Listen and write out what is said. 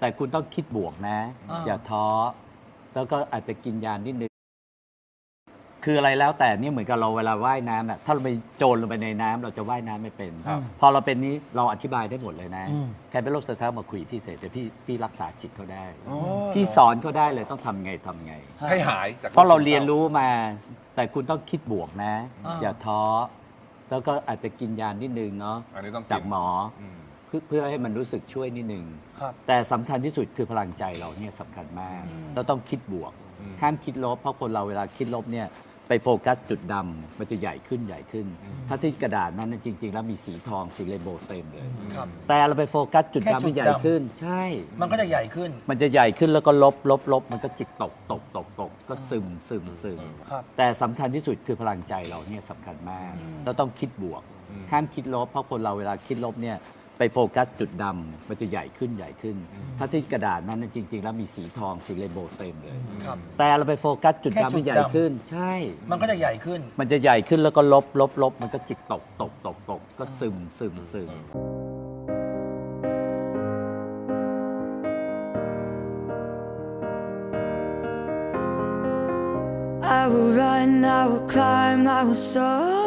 แต่คุณต้องคิดบวกนะ อ่า อย่าท้อแล้วก็อาจจะกินยานิดนึง คืออะไรแล้วแต่นี่เหมือนกับเราเวลาว่ายน้ำน่ะถ้าเราไปโจรลงไปในน้ำเราจะว่ายน้ำไม่เป็น ครับ พอเราเป็นนี้เราอธิบายได้หมดเลยนะอืม ใครเป็นโรคซึมเศร้ามาคุยพี่เสร็จเดี๋ยวพี่พี่รักษาจิตเขาได้อ๋อพี่สอนเขาได้เลยต้องทำไงทำไง ให้หายจากเพราะเราเรียนรู้มา แต่คุณต้องคิดบวกนะ อ่า อย่าท้อแล้วก็อาจจะกินยานิดนึงเนาะอันนี้ต้องกินจากหมอมเพื่ อเพื่อให้มันรู้สึกช่วยนิดนึง ครับ แต่สำคัญที่สุดคือพลังใจเราเนี่ยสำคัญมากอืมเราต้องคิดบวกอืมห้ามคิดลบ เพราะคนเราเวลาคิดลบเนี่ยไปโฟกัสจุดดำมันจะใหญ่ขึ้นใหญ่ขึ้น ถ้าที่กระดาษนั้นนะจริง ๆ แล้วมีสีทองสีเรนโบว์เต็มเลย ครับ แต่เราไปโฟกัสจุดแค่ดำจุดที่ใหญ่ดำ ขึ้น ใช่ มันก็จะใหญ่ขึ้น มันจะใหญ่ขึ้นแล้วก็ลบลบลบมันก็จิตตกตกตกตกก็ซึมซึมซึม ครับ แต่สำคัญที่สุดคือพลังใจเราเนี่ยสำคัญมากอืมเราต้องคิดบวก ห้ามคิดลบ เพราะคนเราเวลาคิดลบเนี่ย ไปโฟกัสจุดดำมันจะใหญ่ขึ้นใหญ่ขึ้น ถ้าที่กระดาษนั้นนะจริง ๆ แล้วมีสีทองสีเรนโบว์เต็มเลย ครับ แต่เราไปโฟกัสจุดแค่ดำจุดที่ใหญ่ดำ ขึ้น ใช่ มันก็จะใหญ่ขึ้น มันจะใหญ่ขึ้นแล้วก็ลบลบลบมันก็จิตตกตกตกตกก็ซึมซึมซึม I will run, I will climb, I will soar.